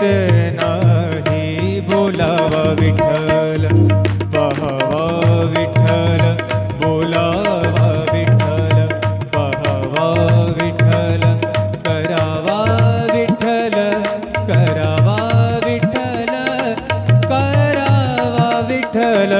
नाही बोलावा विठ्ठल पहावा विठ्ठल बोलावा विठ्ठल पहावा विठ्ठल करावा विठ्ठल करावा विठ्ठल करावा विठ्ठल.